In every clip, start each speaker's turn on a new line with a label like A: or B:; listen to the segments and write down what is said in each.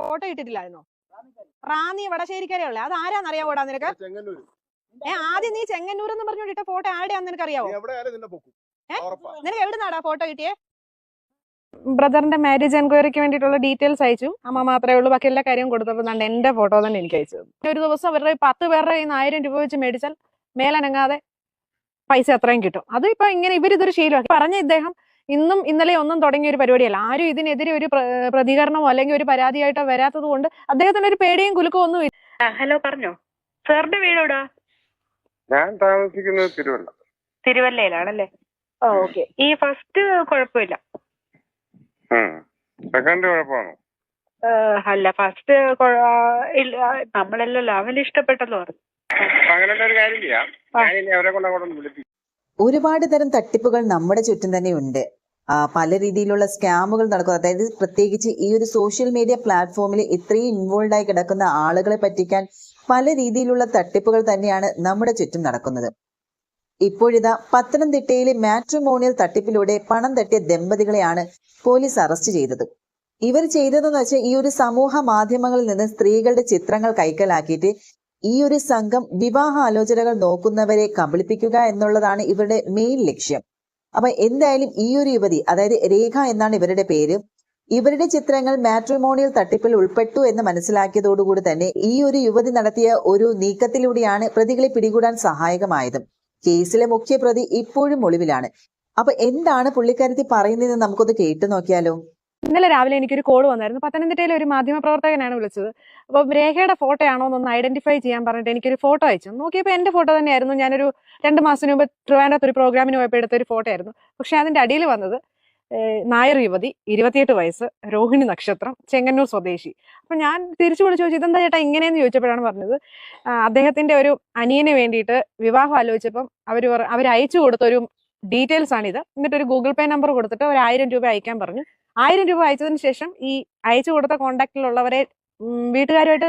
A: Photo ഇട്ടിട്ടില്ലായിരുന്നോ? Ranni വടശ്ശേരിക്കരയുള്ള അത് ആരാന്നറിയാവോടാ നിനക്ക്? ഏ ആദ്യം നീ ചെങ്ങന്നൂർ എന്ന് പറഞ്ഞോണ്ട് ഇട്ട ഫോട്ടോ ആരുടെയാന്ന്
B: നിനക്കറിയാവോ?
A: നിനക്ക് എവിടുന്നാടാ ഫോട്ടോ കിട്ടിയേ? ബ്രദറിന്റെ മാരേജ് എൻക്വയറിക്ക് വേണ്ടിയിട്ടുള്ള ഡീറ്റെയിൽസ് അയച്ചു. അമ്മ മാത്രമേ ഉള്ളൂ. ബാക്കി എല്ലാ കാര്യവും കൊടുത്തപ്പോൾ ദാണ്ട് എന്റെ ഫോട്ടോ തന്നെ എനിക്ക് അയച്ചു ഒരു ദിവസം അവരുടെ പത്ത് പേരുടെ കയ്യിൽ നിന്ന് ആയിരം രൂപ വെച്ച് മേടിച്ചാൽ മേലനങ്ങാതെ പൈസ അത്രയും കിട്ടും. അത് ഇപ്പൊ ഇങ്ങനെ ഇവരിതൊരു ശീലമാക്കി പറഞ്ഞ ഇദ്ദേഹം ഇന്നും ഇന്നലെ ഒന്നും തുടങ്ങിയ ഒരു പരിപാടിയല്ല. ആരും ഇതിനെതിരെ ഒരു പ്രതികരണമോ അല്ലെങ്കിൽ ഒരു പരാതിയായിട്ടോ വരാത്തത് കൊണ്ട് അദ്ദേഹത്തിന് ഒരു പേടിയും കുലുക്കോ ഒന്നും ഇല്ല.
C: ഹലോ പറഞ്ഞോ. സാറിന്റെ വീടോടാ
D: ഞാൻ താമസിക്കുന്നത് തിരുവല്ല.
C: തിരുവല്ലയിലാണല്ലേ? ഓക്കെ. ഈ ഫസ്റ്റ് കുഴപ്പമില്ല.
D: സെക്കൻഡ് കുഴപ്പമാണോ.
C: അല്ല ഫസ്റ്റ് നമ്മളല്ലല്ലോ അവന് ഇഷ്ടപ്പെട്ടല്ലോ പറഞ്ഞു.
D: അങ്ങനെയുള്ള ഒരു കാര്യം ചെയ്യാം. ഞാൻ ഇനി അവരെ കൊണ്ട് അങ്ങോട്ടൊന്ന് വിളിപ്പിക്കും.
E: ഒരുപാട് തരം തട്ടിപ്പുകൾ നമ്മുടെ ചുറ്റും തന്നെ ഉണ്ട്. പല രീതിയിലുള്ള സ്കാമുകൾ നടക്കുന്നു. അതായത് പ്രത്യേകിച്ച് ഈ ഒരു സോഷ്യൽ മീഡിയ പ്ലാറ്റ്ഫോമിൽ ഇത്രയും ഇൻവോൾവ് ആയി കിടക്കുന്ന ആളുകളെ പറ്റിക്കാൻ പല രീതിയിലുള്ള തട്ടിപ്പുകൾ തന്നെയാണ് നമ്മുടെ ചുറ്റും നടക്കുന്നത്. ഇപ്പോഴിതാ പത്തനംതിട്ടയിലെ മാട്രിമോണിയൽ തട്ടിപ്പിലൂടെ പണം തട്ടിയ ദമ്പതികളെയാണ് പോലീസ് അറസ്റ്റ് ചെയ്തത്. ഇവർ ചെയ്തതെന്ന് വെച്ചാൽ ഈ ഒരു സമൂഹ മാധ്യമങ്ങളിൽ നിന്ന് സ്ത്രീകളുടെ ചിത്രങ്ങൾ കൈക്കലാക്കിയിട്ട് ഈ ഒരു സംഘം വിവാഹ ആലോചനകൾ നോക്കുന്നവരെ കബളിപ്പിക്കുക എന്നുള്ളതാണ് ഇവരുടെ മെയിൻ ലക്ഷ്യം. അപ്പൊ എന്തായാലും ഈ ഒരു യുവതി അതായത് രേഖ എന്നാണ് ഇവരുടെ പേര് ഇവരുടെ ചിത്രങ്ങൾ മാട്രിമോണിയൽ തട്ടിപ്പിൽ ഉൾപ്പെട്ടു എന്ന് മനസ്സിലാക്കിയതോടുകൂടി തന്നെ ഈ ഒരു യുവതി നടത്തിയ ഒരു നീക്കത്തിലൂടെയാണ് പ്രതികളെ പിടികൂടാൻ സഹായകമായത്. കേസിലെ മുഖ്യ പ്രതി ഇപ്പോഴും ഒളിവിലാണ്. അപ്പൊ എന്താണ് പുള്ളിക്കാരത്തി പറയുന്നതെന്ന് നമുക്കൊന്ന് കേട്ടു നോക്കിയാലോ?
A: ഇന്നലെ രാവിലെ എനിക്കൊരു കോൾ വന്നായിരുന്നു. പത്തനംതിട്ടയിലെ ഒരു മാധ്യമ പ്രവർത്തകനാണ് വിളിച്ചത്. അപ്പോൾ രേഖയുടെ ഫോട്ടോ ആണോ എന്നൊന്ന് ഐഡന്റിഫൈ ചെയ്യാൻ പറഞ്ഞിട്ട് എനിക്കൊരു ഫോട്ടോ അയച്ചു. നോക്കിയപ്പോൾ എന്റെ ഫോട്ടോ തന്നെയായിരുന്നു. ഞാനൊരു രണ്ട് മാസത്തിന് മുമ്പ് ട്രിവാൻഡ്രത്ത് ഒരു പ്രോഗ്രാമിന് പോയപ്പോൾ എടുത്ത ഒരു ഫോട്ടോ ആയിരുന്നു പക്ഷെ അതിന്റെ അടിയിൽ വന്നത് നായർ യുവതി ഇരുപത്തിയെട്ട് വയസ്സ് രോഹിണി നക്ഷത്രം ചെങ്ങന്നൂർ സ്വദേശി. അപ്പൊ ഞാൻ തിരിച്ചു വിളിച്ചു ചോദിച്ചു ഇതെന്താ ചേട്ടാ ഇങ്ങനെയെന്ന് ചോദിച്ചപ്പോഴാണ് പറഞ്ഞത്? അദ്ദേഹത്തിന്റെ ഒരു അനിയന് വേണ്ടിയിട്ട് വിവാഹം ആലോചിച്ചപ്പം അവർ അവർ അയച്ചു കൊടുത്ത ഒരു ഡീറ്റെയിൽസ് ആണിത്. എന്നിട്ട് ഒരു ഗൂഗിൾ പേ നമ്പർ കൊടുത്തിട്ട് ഒരു ആയിരം രൂപ അയക്കാൻ പറഞ്ഞു. ആയിരം രൂപ അയച്ചതിന് ശേഷം ഈ അയച്ചു കൊടുത്ത കോണ്ടാക്റ്റിലുള്ളവരെ വീട്ടുകാരുമായിട്ട്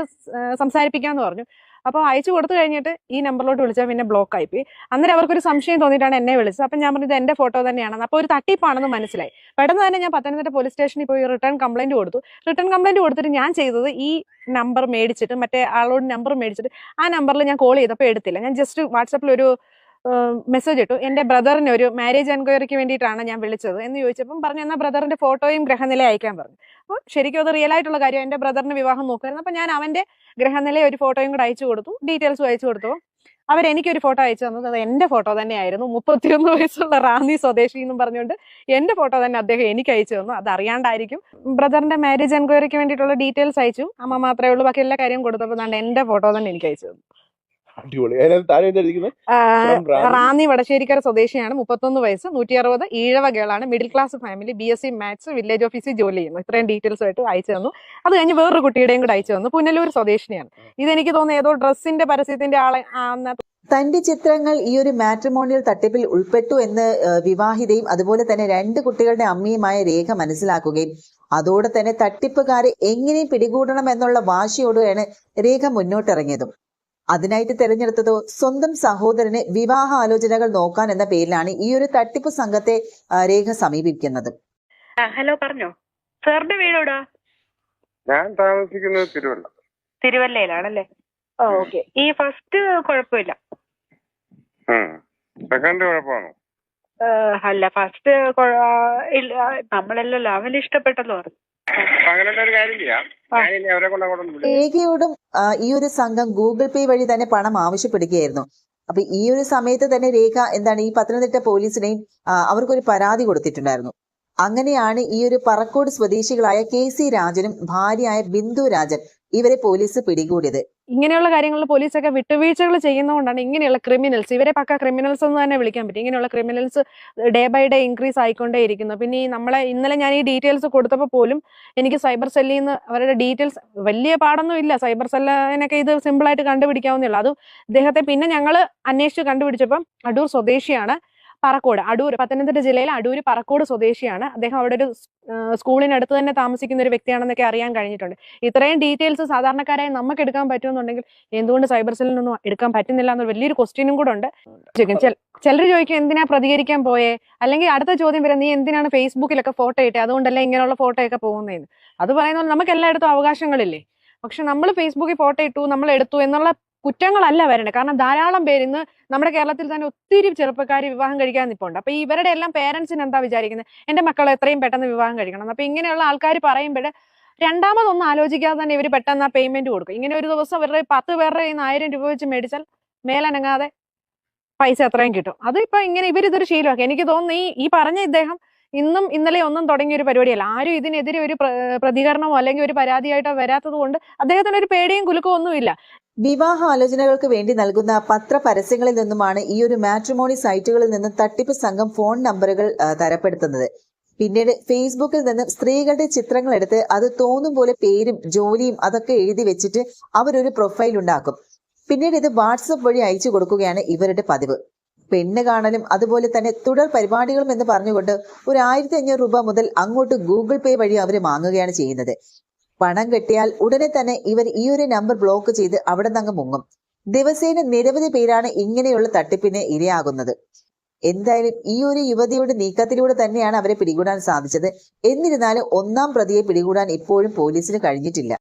A: സംസാരിപ്പിക്കാമെന്ന് പറഞ്ഞു. അപ്പോൾ അയച്ചു കൊടുത്തു കഴിഞ്ഞിട്ട് ഈ നമ്പറിലോട്ട് വിളിച്ചാൽ പിന്നെ ബ്ലോക്ക് ആയിപ്പോയി അന്നേരം അവർക്കൊരു സംശയം തോന്നിയിട്ടാണ് എന്നെ വിളിച്ചത്. അപ്പം ഞാൻ പറഞ്ഞത് എന്റെ ഫോട്ടോ തന്നെയാണെന്ന്. അപ്പോൾ ഒരു തട്ടിപ്പാണെന്ന് മനസ്സിലായി. പെട്ടെന്ന് തന്നെ ഞാൻ പത്തനംതിട്ട പോലീസ് സ്റ്റേഷനിൽ പോയി റിട്ടേൺ കംപ്ലൈന്റ് കൊടുത്തു. റിട്ടേൺ കംപ്ലൈന്റ് കൊടുത്തിട്ട് ഞാൻ ചെയ്തത് ഈ നമ്പർ മേടിച്ചിട്ട് മറ്റേ ആളോട് നമ്പർ മേടിച്ചിട്ട് ആ നമ്പറിൽ ഞാൻ കോൾ ചെയ്തപ്പോൾ എടുത്തില്ല. ഞാൻ ജസ്റ്റ് വാട്സപ്പിൽ ഒരു മെസ്സേജ് ഇട്ടു. എന്റെ ബ്രദറിന് ഒരു മാരേജ് എൻക്വയറിക്ക് വേണ്ടിയിട്ടാണ് ഞാൻ വിളിച്ചത് എന്ന് ചോദിച്ചപ്പം പറഞ്ഞു എന്നാൽ ബ്രദറിന്റെ ഫോട്ടോയും ഗ്രഹനില അയക്കാൻ പറഞ്ഞു. അപ്പോൾ ശരിക്കും അത് റിയൽ ആയിട്ടുള്ള കാര്യം എന്റെ ബ്രദറിന് വിവാഹം നോക്കുമായിരുന്നു അപ്പം ഞാൻ അവന്റെ ഗ്രഹനില ഒരു ഫോട്ടോയും കൂടെ അയച്ചു കൊടുത്തു. ഡീറ്റെയിൽസും അയച്ചു കൊടുത്തു. അവരെനിക്കൊരു ഫോട്ടോ അയച്ചു തന്നത് അത് എന്റെ ഫോട്ടോ തന്നെയായിരുന്നു. മുപ്പത്തിയൊന്ന് വയസ്സുള്ള റാന്നി സ്വദേശി എന്നും പറഞ്ഞുകൊണ്ട് എന്റെ ഫോട്ടോ തന്നെ അദ്ദേഹം എനിക്ക് അയച്ചു തന്നു. അത് അറിയാണ്ടായിരിക്കും. ബ്രദറിന്റെ മാരേജ് എൻക്വയറിക്ക് വേണ്ടിയിട്ടുള്ള ഡീറ്റെയിൽസ് അയച്ചു. അമ്മ മാത്രമേ ഉള്ളൂ. ബാക്കി എല്ലാ കാര്യവും കൊടുത്തപ്പോൾ എന്റെ ഫോട്ടോ തന്നെ എനിക്ക് അയച്ചു തന്നു.
B: അടിപൊളി. അതിനകത്ത് താഴെ റാന്നി.
A: വടശ്ശേരിക്കര സ്വദേശിയാണ്. മുപ്പത്തൊന്ന് വയസ്സ് നൂറ്റി അറുപത് Ezhava ഗേളാണ് middle class family B S C maths village ഓഫീസിൽ ജോലി ചെയ്യുന്നു. ഇത്രയും ഡീറ്റെയിൽസ് ആയിട്ട് അയച്ചു തന്നു. അത് കഴിഞ്ഞ് വേറൊരു കുട്ടിയുടെയും കൂടെ അയച്ചു തന്നു. പുനലൂർ സ്വദേശിനിയാണ്. ഇതെനിക്ക് തോന്നുന്നു ഏതോ ഡ്രസ്സിന്റെ പരസ്യത്തിന്റെ ആളെ
E: തന്റെ ചിത്രങ്ങൾ ഈ ഒരു മാട്രിമോണിയൽ തട്ടിപ്പിൽ ഉൾപ്പെട്ടു എന്ന് വിവാഹിതയും അതുപോലെ തന്നെ രണ്ട് കുട്ടികളുടെ അമ്മയുമായ രേഖ മനസ്സിലാക്കുകയും അതോടെ തന്നെ തട്ടിപ്പുകാരെ എങ്ങനെ പിടികൂടണം എന്നുള്ള വാശിയോടെയാണ് രേഖ മുന്നോട്ടിറങ്ങിയതും. അതിനായിട്ട് തെരഞ്ഞെടുത്തതോ സ്വന്തം സഹോദരന് വിവാഹ ആലോചനകൾ നോക്കാൻ എന്ന പേരിലാണ് ഈ ഒരു തട്ടിപ്പ് സംഘത്തെ രേഖ സമീപിക്കുന്നത്.
C: ഹലോ പറഞ്ഞോ. സാറിന്റെ വീടോടാ
D: ഞാൻ താമസിക്കുന്നത് തിരുവല്ല.
C: തിരുവല്ലയിലാണല്ലേ? ഓക്കെ. ഈ ഫസ്റ്റ് കുഴപ്പമില്ല.
D: സെക്കൻഡ് കുഴപ്പമാണോ.
C: അല്ല ഫസ്റ്റ് നമ്മളല്ലല്ലോ അവന് ഇഷ്ടപ്പെട്ടല്ലോ പറഞ്ഞു.
D: ഒരു കാര്യം ചെയ്യാം.
E: രേഖയോടും ഈ ഒരു സംഘം ഗൂഗിൾ പേ വഴി തന്നെ പണം ആവശ്യപ്പെടുകയായിരുന്നു. അപ്പൊ ഈ ഒരു സമയത്ത് തന്നെ രേഖ എന്താണ് ഈ പത്തനംതിട്ട പോലീസിനെയും അവർക്കൊരു പരാതി കൊടുത്തിട്ടുണ്ടായിരുന്നു. അങ്ങനെയാണ് ഈ ഒരു പറക്കോട് സ്വദേശികളായ കെ സി രാജനും ഭാര്യയായ ബിന്ദു രാജൻ ഇവരെ പോലീസ് പിടികൂടിയത്.
A: ഇങ്ങനെയുള്ള കാര്യങ്ങളിൽ പോലീസൊക്കെ വിട്ടുവീഴ്ചകൾ ചെയ്യുന്നതുകൊണ്ടാണ് ഇങ്ങനെയുള്ള ക്രിമിനൽസ് ഇവരെ പക്ക ക്രിമിനൽസ് എന്ന് തന്നെ വിളിക്കാൻ പറ്റും. ഇങ്ങനെയുള്ള criminals day by day increase ആയിക്കൊണ്ടേ ഇരിക്കുന്നു പിന്നെ ഈ നമ്മളെ ഇന്നലെ ഞാൻ ഈ ഡീറ്റെയിൽസ് കൊടുത്തപ്പോൾ പോലും എനിക്ക് സൈബർ സെല്ലിൽ നിന്ന് അവരുടെ ഡീറ്റെയിൽസ് വലിയ പാടൊന്നും ഇല്ല. സൈബർ സെല്ലിനൊക്കെ ഇത് സിമ്പിളായിട്ട് കണ്ടുപിടിക്കാവുന്നേ ഉള്ളൂ. അതും ഇദ്ദേഹത്തെ പിന്നെ ഞങ്ങൾ അന്വേഷിച്ച് കണ്ടുപിടിച്ചപ്പം അടൂർ സ്വദേശിയാണ്. പറക്കോട് അടൂർ പത്തനംതിട്ട ജില്ലയിലെ അടൂർ പറക്കോട് സ്വദേശിയാണ്. അദ്ദേഹം അവിടെ ഒരു സ്കൂളിനടുത്ത് തന്നെ താമസിക്കുന്ന ഒരു വ്യക്തിയാണെന്നൊക്കെ അറിയാൻ കഴിഞ്ഞിട്ടുണ്ട്. ഇത്രയും ഡീറ്റെയിൽസ് സാധാരണക്കാരായി നമുക്ക് എടുക്കാൻ പറ്റുമെന്നുണ്ടെങ്കിൽ എന്തുകൊണ്ട് സൈബർ സെല്ലിൽ നിന്നും എടുക്കാൻ പറ്റുന്നില്ല എന്നൊരു വലിയൊരു ക്വസ്റ്റ്യനും കൂടെ ഉണ്ട്. ചിലർ ചോദിക്കും എന്തിനാ പ്രതികരിക്കാൻ പോയേ? അല്ലെങ്കിൽ അടുത്ത ചോദ്യം വരെ നീ എന്തിനാണ് ഫേസ്ബുക്കിലൊക്കെ ഫോട്ടോ ഇട്ടേ? അതുകൊണ്ടല്ലേ ഇങ്ങനെയുള്ള ഫോട്ടോ ഒക്കെ പോകുന്നതെന്ന് അത് പറയുന്നത് നമുക്ക് എല്ലായിടത്തും അവകാശങ്ങളില്ലേ? പക്ഷെ നമ്മൾ ഫേസ്ബുക്കിൽ ഫോട്ടോ ഇട്ടു നമ്മൾ എടുത്തു എന്നുള്ള കുറ്റങ്ങളല്ല വരേണ്ടത്. കാരണം ധാരാളം പേര് ഇന്ന് നമ്മുടെ കേരളത്തിൽ തന്നെ ഒത്തിരി ചെറുപ്പക്കാർ വിവാഹം കഴിക്കാൻ നിൽപ്പുണ്ട് അപ്പൊ ഇവരുടെ എല്ലാം പേരൻസിന് എന്താ വിചാരിക്കുന്നത് എന്റെ മക്കളെ എത്രയും പെട്ടെന്ന് വിവാഹം കഴിക്കണം. അപ്പൊ ഇങ്ങനെയുള്ള ആൾക്കാർ പറയുമ്പോൾ രണ്ടാമതൊന്നും ആലോചിക്കാതെ തന്നെ ഇവർ പെട്ടെന്ന് ആ പേയ്മെന്റ് കൊടുക്കും. ഇങ്ങനെ ഒരു ദിവസം ഇവരുടെ പത്ത് പേരുടെ കയ്യിൽ ആയിരം രൂപ വെച്ച് മേടിച്ചാൽ മേലനങ്ങാതെ പൈസ എത്രയും കിട്ടും. അത് ഇപ്പൊ ഇങ്ങനെ ഇവരിതൊരു ശീലമാക്കി. എനിക്ക് തോന്നുന്നു ഈ ഈ പറഞ്ഞ ഇദ്ദേഹം ഇന്നും ഇന്നലെ ഒന്നും തുടങ്ങിയ ഒരു പരിപാടിയല്ല. ആരും ഇതിനെതിരെ ഒരു പ്രതികരണമോ അല്ലെങ്കിൽ ഒരു പരാതിയായിട്ടോ വരാത്തത് കൊണ്ട് അദ്ദേഹത്തിന് ഒരു പേടിയും കുലുക്കോ ഒന്നുമില്ല.
E: വിവാഹ ആലോചനകൾക്ക് വേണ്ടി നൽകുന്ന പത്ര പരസ്യങ്ങളിൽ നിന്നുമാണ് ഈ ഒരു മാട്രിമോണി സൈറ്റുകളിൽ നിന്നും തട്ടിപ്പ് സംഘം ഫോൺ നമ്പറുകൾ തരപ്പെടുത്തുന്നത്. പിന്നീട് ഫേസ്ബുക്കിൽ നിന്നും സ്ത്രീകളുടെ ചിത്രങ്ങൾ എടുത്ത് അത് തോന്നും പോലെ പേരും ജോലിയും അതൊക്കെ എഴുതി വെച്ചിട്ട് അവരൊരു പ്രൊഫൈൽ ഉണ്ടാക്കും. പിന്നീട് ഇത് വാട്സപ്പ് വഴി അയച്ചു കൊടുക്കുകയാണ് ഇവരുടെ പതിവ്. പെണ്ണ് കാണലും അതുപോലെ തന്നെ തുടർ പരിപാടികളും എന്ന് പറഞ്ഞുകൊണ്ട് ഒരു ആയിരത്തി അഞ്ഞൂറ് രൂപ മുതൽ അങ്ങോട്ട് ഗൂഗിൾ പേ വഴി അവർ വാങ്ങുകയാണ് ചെയ്യുന്നത്. പണം കിട്ടിയാൽ ഉടനെ തന്നെ ഇവർ ഈ ഒരു നമ്പർ ബ്ലോക്ക് ചെയ്ത് അവിടെ നിന്ന് മുങ്ങും. ദിവസേന നിരവധി പേരാണ് ഇങ്ങനെയുള്ള തട്ടിപ്പിന് ഇരയാകുന്നത്. എന്തായാലും ഈ ഒരു യുവതിയുടെ നീക്കത്തിലൂടെ തന്നെയാണ് അവരെ പിടികൂടാൻ സാധിച്ചത്. എന്നിരുന്നാലും ഒന്നാം പ്രതിയെ പിടികൂടാൻ ഇപ്പോഴും പോലീസിന് കഴിഞ്ഞിട്ടില്ല.